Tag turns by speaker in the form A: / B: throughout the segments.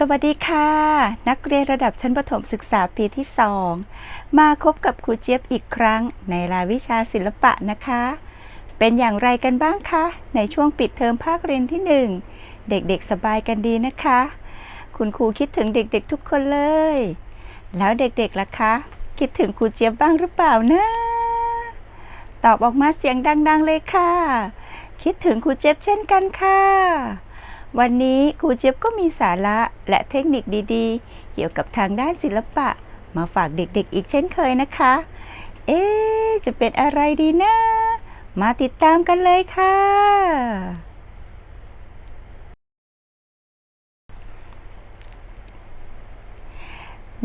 A: สวัสดีค่ะ นักเรียนระดับชั้นประถมศึกษาปีที่ 2 มาพบกับครูเจี๊ยบอีกครั้งในรายวิชาศิลปะนะคะ เป็นอย่างไรกันบ้างคะ ในช่วงปิดเทอมภาคเรียนที่ 1 เด็กๆสบายกันดีนะคะ คุณครูคิดถึงเด็กๆทุกคนเลย แล้วเด็กๆล่ะคะ คิดถึงครูเจี๊ยบบ้างหรือเปล่านะตอบออกมาเสียงดัง ๆ เลยค่ะ คิดถึงครูเจี๊ยบเช่นกันค่ะ วันนี้ครูเจี๊ยบก็มีสาระและเทคนิคดีๆ เกี่ยวกับทางด้านศิลปะ มาฝากเด็กๆอีกเช่นเคยนะคะ เอ๊ะจะเป็นอะไรดีนะ มาติดตามกันเลยค่ะ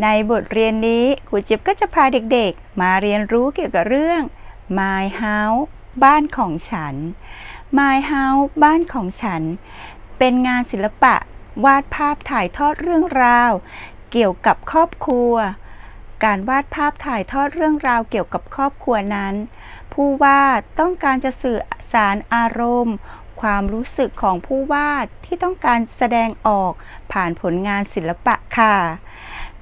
A: ในบทเรียนนี้ครูเจี๊ยบก็จะพาเด็กๆ มาเรียนรู้เกี่ยวกับเรื่อง My House บ้านของฉัน My House บ้านของฉัน เป็นงานศิลปะ วาดภาพถ่ายทอดเรื่องราว เกี่ยวกับครอบครัว การวาดภาพถ่ายทอดเรื่องราวเกี่ยวกับครอบครัวนั้น ผู้วาดต้องการจะสื่อสารอารมณ์ ความรู้สึกของผู้วาดที่ต้องการแสดงออกผ่านผลงานศิลปะค่ะ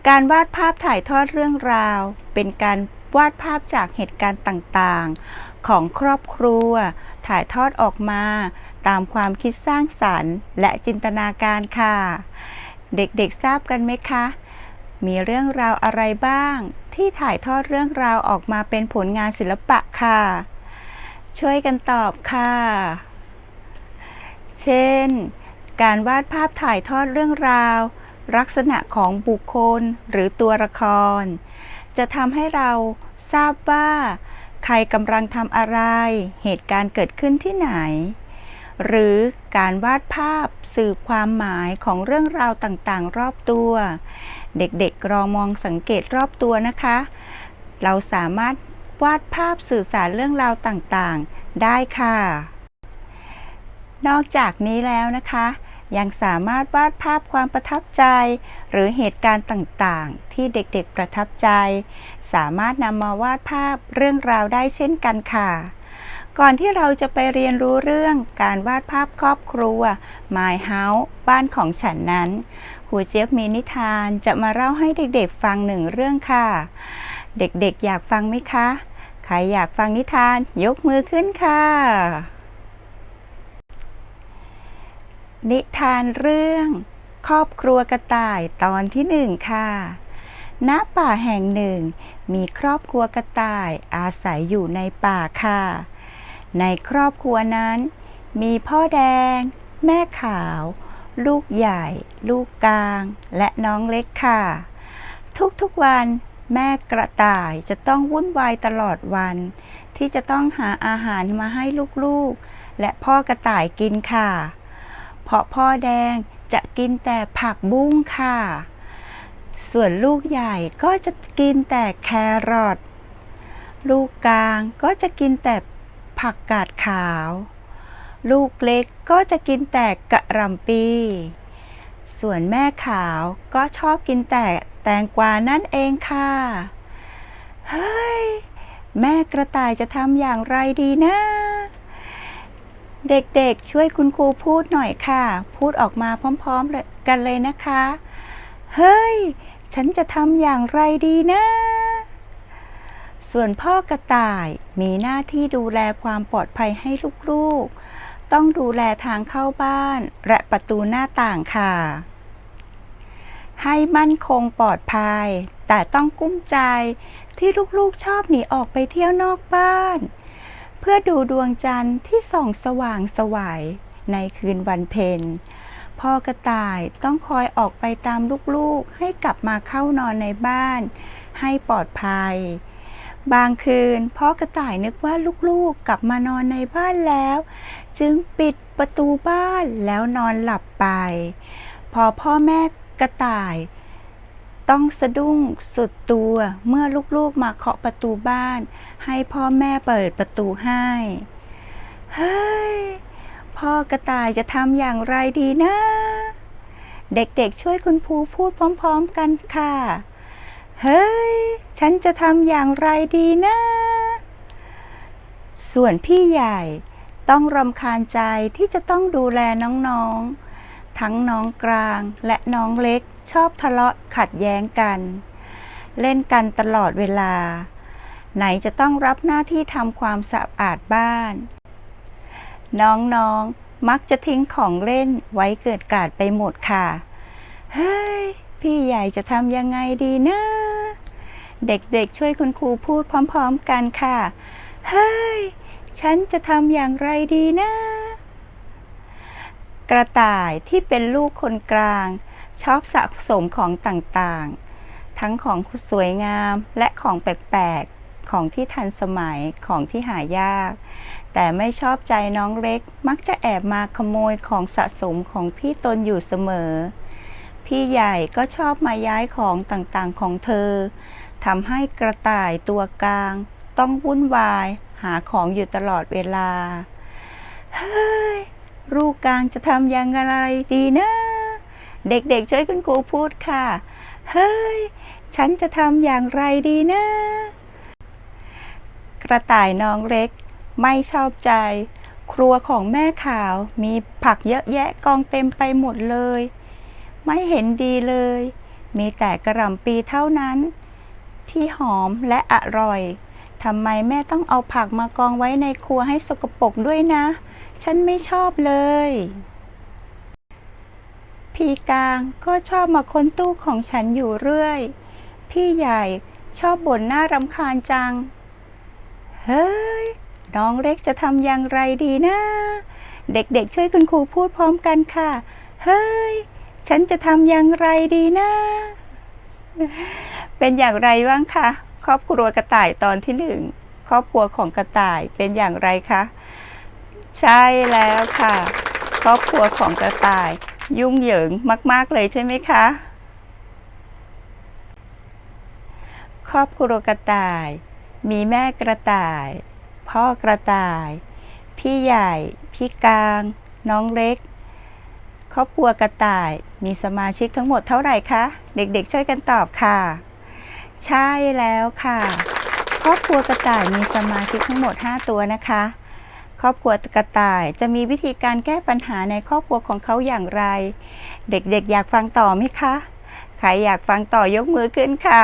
A: การวาดภาพถ่ายทอดเรื่องราว เป็นการวาดภาพจากเหตุการณ์ต่างๆ ของครอบครัว ถ่ายทอดออกมา ตามความคิดสร้างสรรค์ และจินตนาการค่ะ เด็กๆทราบกันไหมคะ มีเรื่องราวอะไรบ้าง ที่ถ่ายทอดเรื่องราวออกมาเป็นผลงานศิลปะค่ะ ช่วยกันตอบค่ะ เช่น การวาดภาพถ่ายทอดเรื่องราว ลักษณะของบุคคลหรือตัวละคร จะทำให้เราทราบว่า ใครกำลังทำอะไร เหตุการณ์เกิดขึ้นที่ไหน หรือการวาดภาพสื่อความหมายของเรื่องราวต่างๆ รอบตัว เด็กๆลองมองสังเกตรอบตัวนะคะ เราสามารถวาดภาพสื่อสารเรื่องราวต่างๆ ได้ค่ะ นอกจากนี้แล้วนะคะ ยังสามารถวาดภาพความประทับใจ หรือเหตุการณ์ต่างๆ ที่เด็กๆประทับใจ สามารถนำมาวาดภาพเรื่องราวได้เช่นกันค่ะ ก่อนที่เราจะไปเรียนรู้เรื่องการวาดภาพครอบครัว My House บ้านของฉันนั้นครูเจี๊ยบมีนิทานจะมาเล่าให้เด็กๆฟังหนึ่งเรื่องค่ะ เด็กๆอยากฟังไหมคะ ใครอยากฟังนิทานยกมือขึ้นค่ะ นิทานเรื่อง ครอบครัวกระต่ายตอนที่หนึ่งค่ะ ณ ป่าแห่งหนึ่ง มีครอบครัวกระต่ายอาศัยอยู่ในป่าค่ะ ในครอบครัวนั้น มีพ่อแดง แม่ขาว ลูกใหญ่ ลูกกลาง และน้องเล็กค่ะ ทุกๆวันแม่กระต่ายจะต้องวุ่นวายตลอดวัน ที่จะต้องหาอาหารมาให้ลูกๆ และพ่อกระต่ายกินค่ะ เพราะพ่อแดงจะกินแต่ผักบุ้งค่ะ ส่วนลูกใหญ่ก็จะกินแต่แครอทลูกกลางก็จะกินแต่ ผักกาดขาว ลูกเล็กก็จะกินแต่กระหลำปี ส่วนแม่ขาวก็ชอบกินแต่แตงกวานั่นเองค่ะ เฮ้ย แม่กระต่ายจะทำอย่างไรดีนะ เด็กๆช่วยคุณครูพูดหน่อยค่ะ พูดออกมาพร้อมๆกันเลยนะคะ เฮ้ย ฉันจะทำอย่างไรดีนะ ส่วนพ่อกระต่ายมีหน้าที่ดูแลความปลอดภัยให้ลูกๆ ต้องดูแลทางเข้าบ้านและประตูหน้าต่างค่ะ ให้มั่นคงปลอดภัย แต่ต้องกุ้มใจที่ลูกๆชอบหนีออกไปเที่ยวนอกบ้าน เพื่อดูดวงจันทร์ที่ส่องสว่างสวัยในคืนวันเพ็ญพ่อกระต่ายต้องคอยออกไปตามลูกๆ ให้กลับมาเข้านอนในบ้าน ให้ปลอดภัย บางคืนพ่อกระต่ายนึกว่าลูกๆกลับมานอนในบ้านแล้ว จึงปิดประตูบ้านแล้วนอนหลับไป พอพ่อแม่กระต่าย ต้องสะดุ้งสุดตัวเมื่อลูกๆมาเคาะประตูบ้าน ให้พ่อแม่เปิดประตูให้ เฮ้ย พ่อกระต่ายจะทำอย่างไรดีนะ เด็กๆช่วยคุณครูพูดพร้อม ๆ กันค่ะ เฮ้ย ฉันจะทำอย่างไรดีนะ ส่วนพี่ใหญ่ต้องรำคาญใจที่จะต้องดูแลน้องๆ ทั้งน้องกลางและน้องเล็กชอบทะเลาะขัดแย้งกัน เล่นกันตลอดเวลา ไหนจะต้องรับหน้าที่ทำความสะอาดบ้าน น้องๆมักจะทิ้งของเล่นไว้เกิดกาดไปหมดค่ะ เฮ้ย พี่ใหญ่จะทำยังไงดีนะ เด็กๆช่วยคุณครูพูดพร้อมๆกันค่ะ เฮ้ย ฉันจะทำอย่างไรดีนะ กระต่ายที่เป็นลูกคนกลาง ชอบสะสมของต่างๆ ทั้งของสวยงามและของแปลกๆ ของที่ทันสมัยของที่หายาก แต่ไม่ชอบใจน้องเล็ก มักจะแอบมาขโมยของสะสมของพี่ตนอยู่เสมอพี่ใหญ่ก็ชอบมาย้ายของต่างๆของเธอ ทำให้กระต่ายตัวกลาง ต้องวุ่นวาย หาของอยู่ตลอดเวลา เฮ้ย ลูกกลางจะทำอย่างไรดีนะ เด็กๆช่วยคุณครูพูดค่ะ เฮ้ย ฉันจะทำอย่างไรดีนะ กระต่ายน้องเล็ก ไม่ชอบใจ ครัวของแม่ขาวมีผักเยอะแยะกองเต็มไปหมดเลย ไม่เห็นดีเลย มีแต่กระหล่ำปีเท่านั้น ที่หอมและอร่อยทำไมแม่ต้องเอาผักมากองไว้ในครัวให้สกปรกด้วยนะ ฉันไม่ชอบเลย พี่กลางก็ชอบมาค้นตู้ของฉันอยู่เรื่อย พี่ใหญ่ชอบบ่นหน่ารำคาญจัง เฮ้ย น้องเล็กจะทำอย่างไรดีนะ เด็กๆช่วยคุณครูพูดพร้อมกันค่ะ เฮ้ย ฉันจะทำอย่างไรดีนะ เป็นอย่างไรบ้างคะครอบครัวกระต่ายตอนที่หนึ่งครอบครัวของกระต่ายเป็นอย่างไรคะใช่แล้วค่ะ ครอบครัวของกระต่าย ยุ่งเหยิงมาก ๆ เลยใช่ไหมคะ ครอบครัวกระต่าย มีแม่กระต่าย พ่อกระต่าย พี่ใหญ่ พี่กลาง น้องเล็ก ครอบครัวกระต่ายมีสมาชิกทั้งหมดเท่าไหร่คะ เด็กๆ ช่วยกันตอบค่ะ ใช่แล้วค่ะครอบครัวกระต่ายมีสมาชิกทั้งหมด 5 ตัวนะคะ ครอบครัวกระต่ายจะมีวิธีการแก้ปัญหาในครอบครัวของเขาอย่างไร เด็กๆ อยากฟังต่อไหมคะใครอยากฟังต่อยกมือขึ้นค่ะ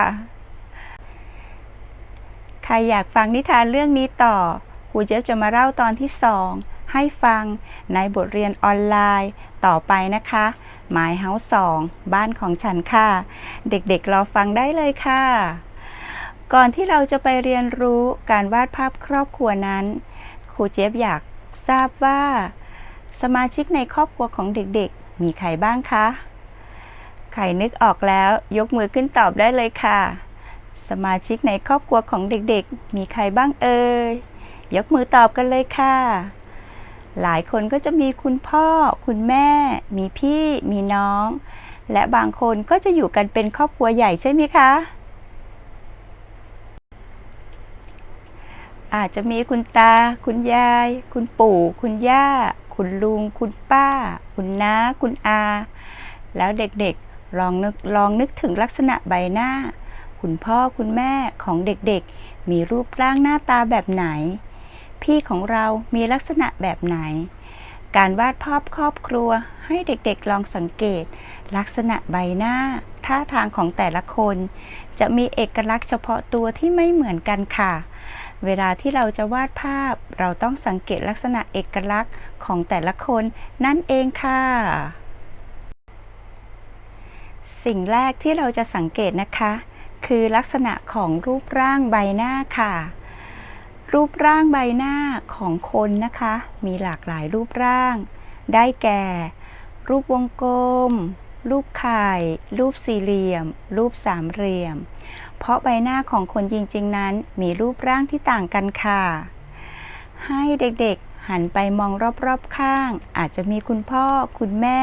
A: ใครอยากฟังนิทานเรื่องนี้ต่อครูเจี๊ยบจะมาเล่าตอนที่2ให้ฟังในบทเรียนออนไลน์ต่อไปนะคะ หมายเฮาส์2บ้านของฉันค่ะ เด็กๆรอฟังได้เลยค่ะ ก่อนที่เราจะไปเรียนรู้การวาดภาพครอบครัวนั้นครูเจี๊ยบอยากทราบว่า สมาชิกในครอบครัวของเด็กๆ มีใครบ้างคะใครนึกออกแล้วยกมือขึ้นตอบได้เลยค่ะ สมาชิกในครอบครัวของเด็กๆ มีใครบ้างเอ่ยยกมือตอบกันเลยค่ะ หลายคนก็จะมีคุณพ่อ คุณแม่ มีพี่ มีน้อง และบางคนก็จะอยู่กันเป็นครอบครัวใหญ่ใช่ไหมคะ อาจจะมีคุณตา คุณยาย คุณปู่ คุณย่า คุณลุง คุณป้า คุณน้า คุณอา แล้วเด็กๆ ลองนึกลองนึกถึงลักษณะใบหน้า คุณพ่อคุณแม่ของเด็กๆ มีรูปร่างหน้าตาแบบไหน พี่ของเรามีลักษณะแบบไหน การวาดภาพครอบครัวให้เด็กๆลองสังเกต ลักษณะใบหน้า ท่าทางของแต่ละคน จะมีเอกลักษณ์เฉพาะตัวที่ไม่เหมือนกันค่ะ เวลาที่เราจะวาดภาพ เราต้องสังเกตลักษณะเอกลักษณ์ของแต่ละคนนั่นเองค่ะ สิ่งแรกที่เราจะสังเกตนะคะ คือลักษณะของรูปร่างใบหน้าค่ะ รูปร่างใบหน้าของคนนะคะ มีหลากหลายรูปร่าง ได้แก่ รูปวงกลม รูปไข่ รูปสี่เหลี่ยม รูปสามเหลี่ยม เพราะใบหน้าของคนจริง ๆ นั้นมีรูปร่างที่ต่างกันค่ะ ให้เด็กๆ หันไปมองรอบๆข้าง อาจจะมีคุณพ่อคุณแม่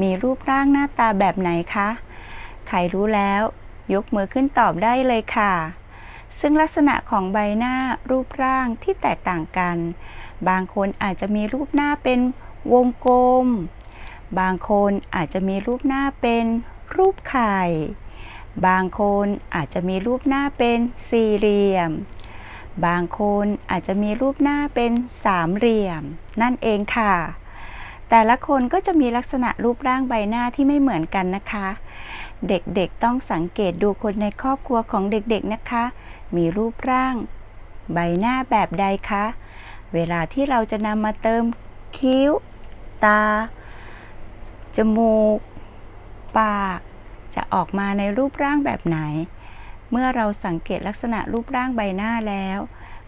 A: มีรูปร่างหน้าตาแบบไหนคะ ใครรู้แล้ว ยกมือขึ้นตอบได้เลยค่ะ ซึ่งลักษณะของใบหน้ารูปร่างที่แตกต่างกัน บางคนอาจจะมีรูปหน้าเป็นวงกลม บางคนอาจจะมีรูปหน้าเป็นรูปไข่ บางคนอาจจะมีรูปหน้าเป็นสี่เหลี่ยม บางคนอาจจะมีรูปหน้าเป็นสามเหลี่ยม นั่นเองค่ะ แต่ละคนก็จะมีลักษณะรูปร่างใบหน้าที่ไม่เหมือนกันนะคะ เด็กๆต้องสังเกตดูคนในครอบครัวของเด็กๆนะคะ มีรูปร่าง ใบหน้าแบบใดคะ เวลาที่เราจะนำมาเติมคิ้ว ตา จมูก ปาก จะออกมาในรูปร่างแบบไหน เมื่อเราสังเกตลักษณะรูปร่างใบหน้าแล้ว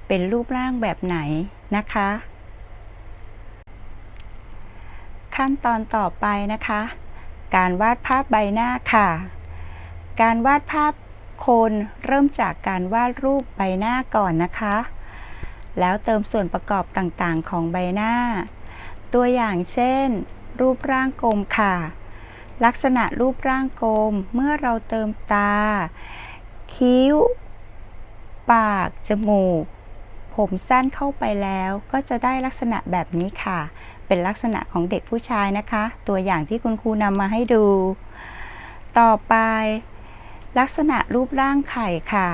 A: เป็นรูปร่างแบบไหนนะคะ ขั้นตอนต่อไปนะคะ การวาดภาพใบหน้าค่ะ การวาดภาพคนเริ่มจากการวาดรูปใบหน้าก่อนนะคะ แล้วเติมส่วนประกอบต่างๆของใบหน้า ตัวอย่างเช่น รูปร่างกลมค่ะ ลักษณะรูปร่างกลมเมื่อเราเติมตา คิ้ว ปาก จมูก ผมสั้นเข้าไปแล้วก็จะได้ลักษณะแบบนี้ค่ะ เป็นลักษณะของเด็กผู้ชายนะคะ ตัวอย่างที่คุณครูนำมาให้ดู ต่อไป ลักษณะรูปร่างไข่ค่ะ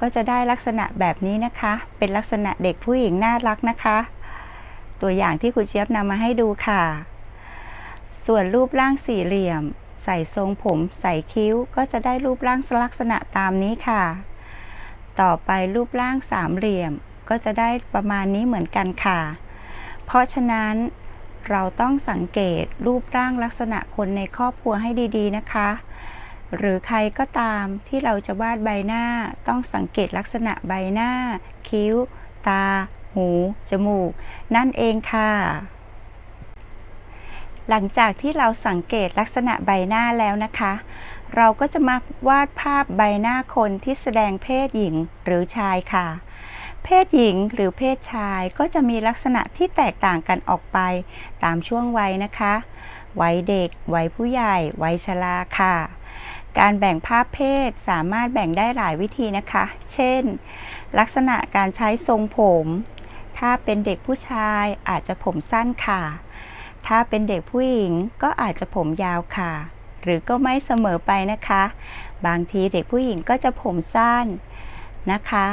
A: ก็จะได้ลักษณะแบบนี้นะคะ เป็นลักษณะเด็กผู้หญิงน่ารักนะคะ ตัวอย่างที่คุณเจี๊ยบนำมาให้ดูค่ะ ส่วนรูปร่างสี่เหลี่ยม ใส่ทรงผมใส่คิ้ว ก็จะได้รูปร่างลักษณะตามนี้ค่ะ ต่อไปรูปร่างสามเหลี่ยม ก็จะได้ประมาณนี้เหมือนกันค่ะ เพราะฉะนั้นเราต้องสังเกตรูปร่างลักษณะคนในครอบครัวให้ดีๆนะคะ หรือใครก็ตามที่เราจะวาดใบหน้า ต้องสังเกตลักษณะใบหน้า คิ้ว ตา หู จมูก นั่นเองค่ะ หลังจากที่เราสังเกตลักษณะใบหน้าแล้วนะคะ เราก็จะมาวาดภาพใบหน้าคนที่แสดงเพศหญิงหรือชายค่ะ เพศหญิงหรือเพศชายก็จะมีลักษณะที่แตกต่างกันออกไปตามช่วงวัยนะคะ วัยเด็ก วัยผู้ใหญ่ วัยชราค่ะ การแบ่งภาพเพศสามารถแบ่งได้หลายวิธีนะคะ เช่น ลักษณะการใช้ทรงผม ถ้าเป็นเด็กผู้ชายอาจจะผมสั้นค่ะ ถ้าเป็นเด็กผู้หญิงก็อาจจะผมยาวค่ะ หรือก็ไม่เสมอไปนะคะ บางทีเด็กผู้หญิงก็จะผมสั้นนะคะ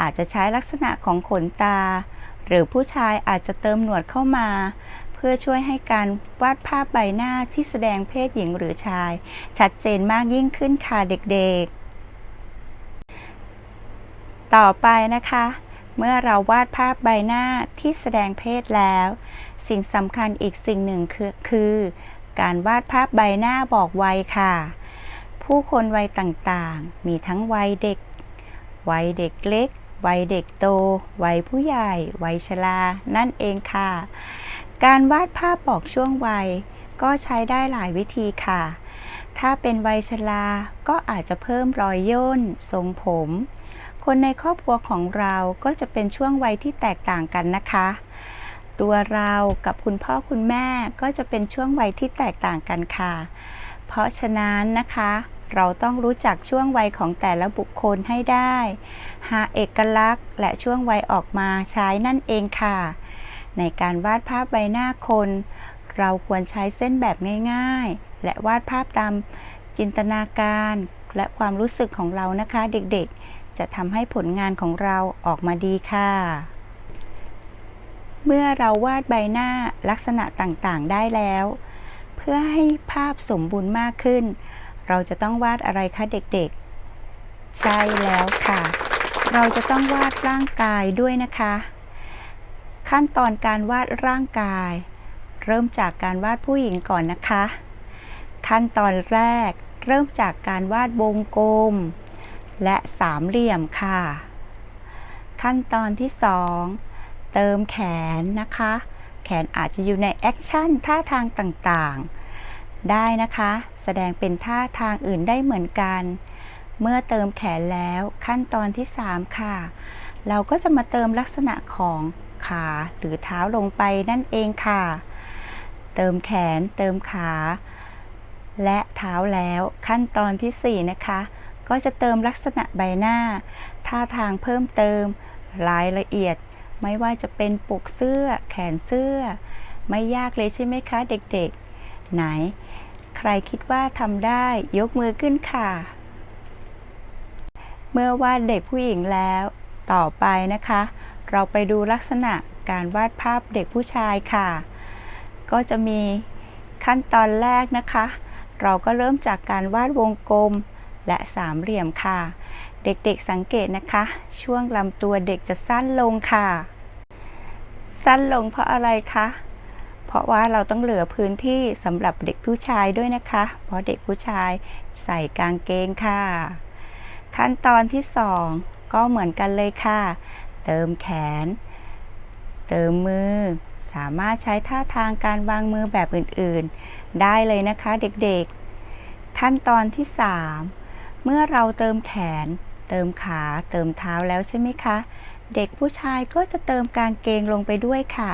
A: อาจจะใช้ลักษณะของขนตา หรือผู้ชายอาจจะเติมหนวดเข้ามา เพื่อช่วยให้การวาดภาพใบหน้าที่แสดงเพศหญิงหรือชาย ชัดเจนมากยิ่งขึ้นค่ะเด็กๆ ต่อไปนะคะ เมื่อเราวาดภาพใบหน้าที่แสดงเพศแล้ว สิ่งสำคัญอีกสิ่งหนึ่งคือคือการวาดภาพใบหน้าบอกวัยค่ะ ผู้คนวัยต่างๆ มีทั้งวัยเด็ก วัยเด็กเล็ก วัยเด็กโต วัยผู้ใหญ่ วัยชรา นั่นเองค่ะ การวาดภาพบอกช่วงวัย ก็ใช้ได้หลายวิธีค่ะ ถ้าเป็นวัยชรา ก็อาจจะเพิ่มรอยย่น ทรงผม คนในครอบครัวของเราก็จะเป็นช่วงวัยที่แตกต่างกันนะคะ ตัวเรากับคุณพ่อคุณแม่ก็จะเป็นช่วงวัยที่แตกต่างกันค่ะ เพราะฉะนั้นนะคะ เราต้องรู้จักช่วงวัยของแต่ละบุคคลให้ได้ หาเอกลักษณ์ และช่วงวัยออกมาใช้นั่นเองค่ะ ในการวาดภาพใบหน้าคน เราควรใช้เส้นแบบง่ายๆ และวาดภาพตามจินตนาการและความรู้สึกของเรานะคะเด็กๆ จะทำให้ผลงานของเราออกมาดีค่ะ เมื่อเราวาดใบหน้าลักษณะต่างๆ ได้แล้ว เพื่อให้ภาพสมบูรณ์มากขึ้น เราจะต้องวาดอะไรคะเด็กๆ ใช่แล้วค่ะ เราจะต้องวาดร่างกายด้วยนะคะ ขั้นตอนการวาดร่างกาย เริ่มจากการวาดผู้หญิงก่อนนะคะ ขั้นตอนแรกเริ่มจากการวาดวงกลม และสามเหลี่ยมค่ะ ขั้นตอนที่สองเติมแขนนะคะ แขนอาจจะอยู่ในแอคชั่นท่าทางต่างๆ ได้นะคะ แสดงเป็นท่าทางอื่นได้เหมือนกัน เมื่อเติมแขนแล้วขั้นตอนที่ 3 ค่ะ เราก็จะมาเติมลักษณะของขาหรือเท้าลงไปนั่นเองค่ะ เติมแขนเติมขา และเท้าแล้วขั้นตอนที่ 4 นะคะ ก็จะเติมลักษณะใบหน้า ท่าทางเพิ่มเติมรายละเอียด ไม่ว่าจะเป็นปกเสื้อ แขนเสื้อ ไม่ยากเลยใช่ไหมคะเด็กๆ ไหน ใครคิดว่าทำได้ยกมือขึ้นค่ะ เมื่อวาดเด็กผู้หญิงแล้ว ต่อไปนะคะ เราไปดูลักษณะการวาดภาพเด็กผู้ชายค่ะ ก็จะมีขั้นตอนแรกนะคะ เราก็เริ่มจากการวาดวงกลมและสามเหลี่ยมค่ะ เด็กๆสังเกตนะคะ ช่วงลำตัวเด็กจะสั้นลงค่ะ สั้นลงเพราะอะไรคะ เพราะว่าเราต้องเหลือพื้นที่สำหรับเด็กผู้ชายด้วยนะคะ เพราะเด็กผู้ชายใส่กางเกงค่ะ ขั้นตอนที่สองก็เหมือนกันเลยค่ะ เติมแขน เติมมือ สามารถใช้ท่าทางการวางมือแบบอื่นๆ ได้เลยนะคะเด็กๆ ขั้นตอนที่ 3 เมื่อเราเติมแขน เติมขาเติมเท้าแล้วใช่ไหมคะ เด็กผู้ชายก็จะเติมกางเกงลงไปด้วยค่ะ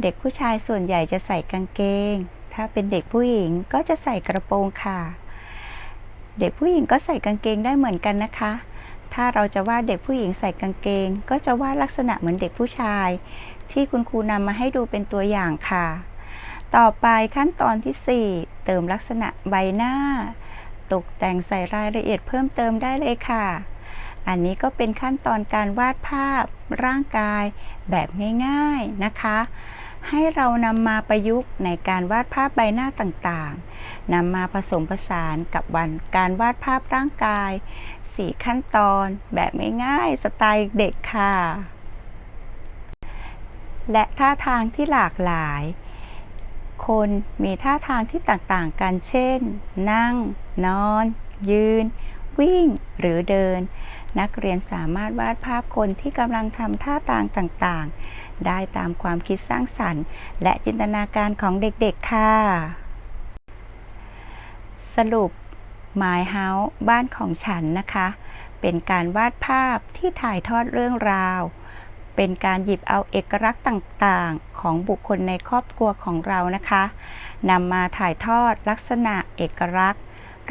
A: เด็กผู้ชายส่วนใหญ่จะใส่กางเกง ถ้าเป็นเด็กผู้หญิงก็จะใส่กระโปรงค่ะ เด็กผู้หญิงก็ใส่กางเกงได้เหมือนกันนะคะ ถ้าเราจะวาดเด็กผู้หญิงใส่กางเกง ก็จะวาดลักษณะเหมือนเด็กผู้ชาย ที่คุณครูนำมาให้ดูเป็นตัวอย่างค่ะ ต่อไปขั้นตอนที่ 4 เติมลักษณะใบหน้า ตกแต่งใส่รายละเอียดเพิ่มเติมได้เลยค่ะอันนี้ก็เป็นขั้นตอนการวาดภาพร่างกายแบบง่าย ๆนะคะ ให้เรานำมาประยุกต์ในการวาดภาพใบหน้าต่างๆนำมาผสมผสานกับวันการวาดภาพร่างกาย 4 ขั้นตอนแบบง่ายๆ สไตล์เด็กค่ะ และท่าทางที่หลากหลาย คนมีท่าทางที่ต่างๆกัน เช่น นั่ง นอน ยืน วิ่ง หรือเดิน นักเรียนสามารถวาดภาพคนที่กำลังทำท่าทางต่างๆ ได้ตามความคิดสร้างสรรค์ และจินตนาการของเด็กๆ ค่ะ สรุป My House บ้านของฉันนะคะ เป็นการวาดภาพที่ถ่ายทอดเรื่องราว เป็นการหยิบเอาเอกลักษณ์ต่างๆ ของบุคคลในครอบครัวของเรานะคะนำมาถ่ายทอดลักษณะเอกลักษณ์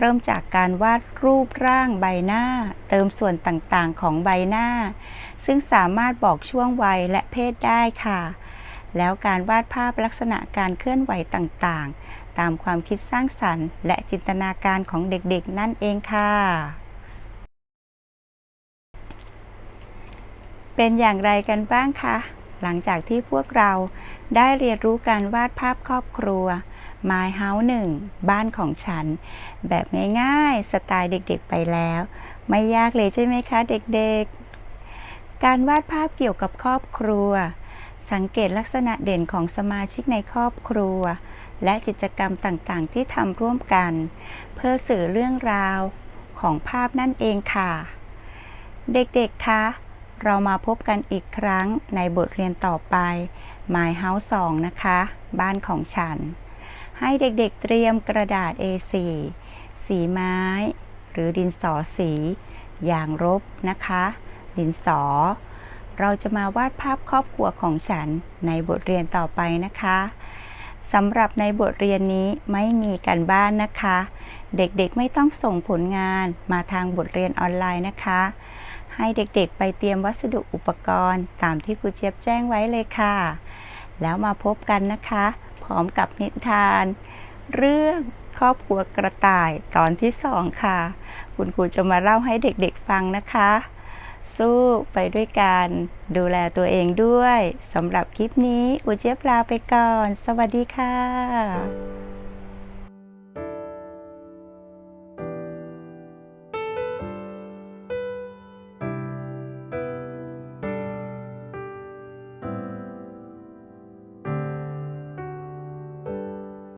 A: เริ่มจากการวาดรูปร่างใบหน้า เติมส่วนต่างๆของใบหน้า ซึ่งสามารถบอกช่วงวัยและเพศได้ค่ะ แล้วการวาดภาพลักษณะการเคลื่อนไหวต่างๆ ตามความคิดสร้างสรรค์ และจินตนาการของเด็กๆ นั่นเองค่ะ เป็นอย่างไรกันบ้างคะ หลังจากที่พวกเราได้เรียนรู้การวาดภาพครอบครัว My House 1 บ้านของฉัน แบบง่ายๆ สไตล์เด็กๆไปแล้ว ไม่ยากเลยใช่ไหมคะเด็กๆ การวาดภาพเกี่ยวกับครอบครัว สังเกตลักษณะเด่นของสมาชิกในครอบครัว และกิจกรรมต่างๆ ที่ทำร่วมกัน เพื่อสื่อเรื่องราวของภาพนั่นเองค่ะ เด็กๆ คะเรามาพบกันอีกครั้งในบทเรียนต่อไป My House 2 นะคะ บ้านของฉัน ให้เด็กๆเตรียมกระดาษ A4 สีไม้ หรือดินสอสี อย่างรบนะคะ ดินสอ เราจะมาวาดภาพครอบครัวของฉันในบทเรียนต่อไปนะคะสำหรับในบทเรียนนี้ไม่มีการบ้านนะคะ เด็กๆไม่ต้องส่งผลงานมาทางบทเรียนออนไลน์นะคะ ให้เด็กๆไปเตรียมวัสดุอุปกรณ์ ตามที่ครูเจี๊ยบแจ้งไว้เลยค่ะ แล้วมาพบกันนะคะ ร้อมกับนิทาน เรื่องครอบครัวกระต่ายตอนที่สองค่ะ คุณครูจะมาเล่าให้เด็กๆฟังนะคะ สู้ไปด้วยกันดูแลตัวเองด้วยสำหรับคลิปนี้อูเจี๊ยบลาไปก่อน สวัสดีค่ะ